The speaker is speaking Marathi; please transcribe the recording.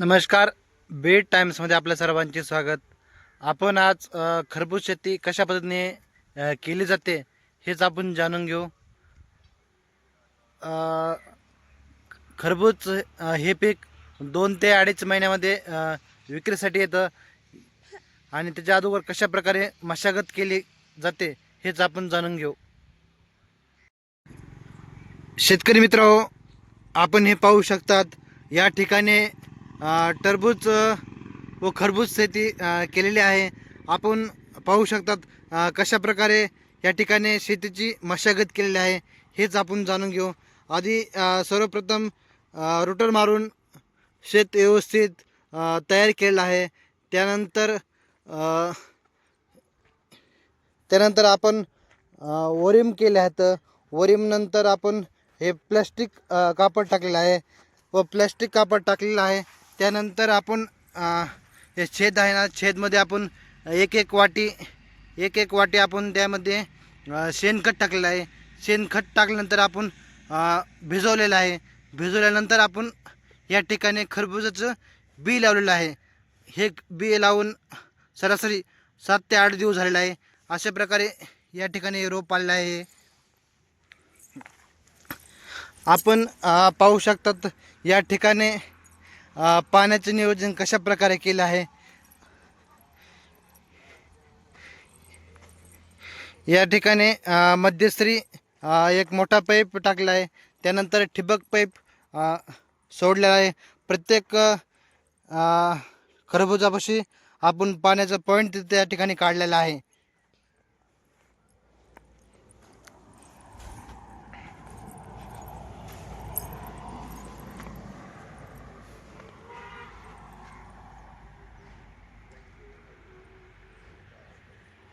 नमस्कार बेड टाईम्समध्ये आपल्या सर्वांचे स्वागत. आपण आज खरबूज शेती कशा पद्धतीने केली जाते हेच आपण जाणून घेऊ. खरबूज हे पीक दोन ते अडीच महिन्यामध्ये विक्रीसाठी येतं आणि त्याच्या अगोदर कशा प्रकारे मशागत केली जाते हेच आपण जाणून घेऊ. शेतकरी मित्र आपण हे पाहू शकतात या ठिकाणी टरबूज व खरबूज शेती केलेली आहे. आपण पाहू शकतात कशा प्रकारे या ठिकाणी शेतीची मशागत केलेली आहे हेच आपण जाणून घेऊ. आधी सर्वप्रथम रोटर मारून शेत व्यवस्थित तयार केलेलं आहे. त्यानंतर त्यानंतर आपण वरीम केले आहेत. वरीमनंतर आपण हे प्लॅस्टिक कापड टाकलेलं आहे. व प्लॅस्टिक कापड टाकलेलं आहे. त्यानंतर आपण हे छेद आहे ना छेदमध्ये आपण एक एक वाटी एक एक वाटी आपण त्यामध्ये शेणखत टाकलेलं आहे. शेणखत टाकल्यानंतर आपण भिजवलेलं आहे. भिजवल्यानंतर आपण या ठिकाणी खरबुजाचं बी लावलेलं आहे. हे बी लावून सरासरी सात ते आठ दिवस झालेला आहे. अशा प्रकारे या ठिकाणी रोप आलेलं आहे. आपण पाहू शकतात या ठिकाणी पाण्याचे नियोजन कशा प्रकारे केलं आहे? या ठिकाणी अ, एक मोठा पाईप टाकला आहे. त्यानंतर ठिबक पाईप सोडलेला आहे. प्रत्येक खरबुजापाशी आपण पाण्याचा पॉईंट त्या ठिकाणी काढलेला आहे.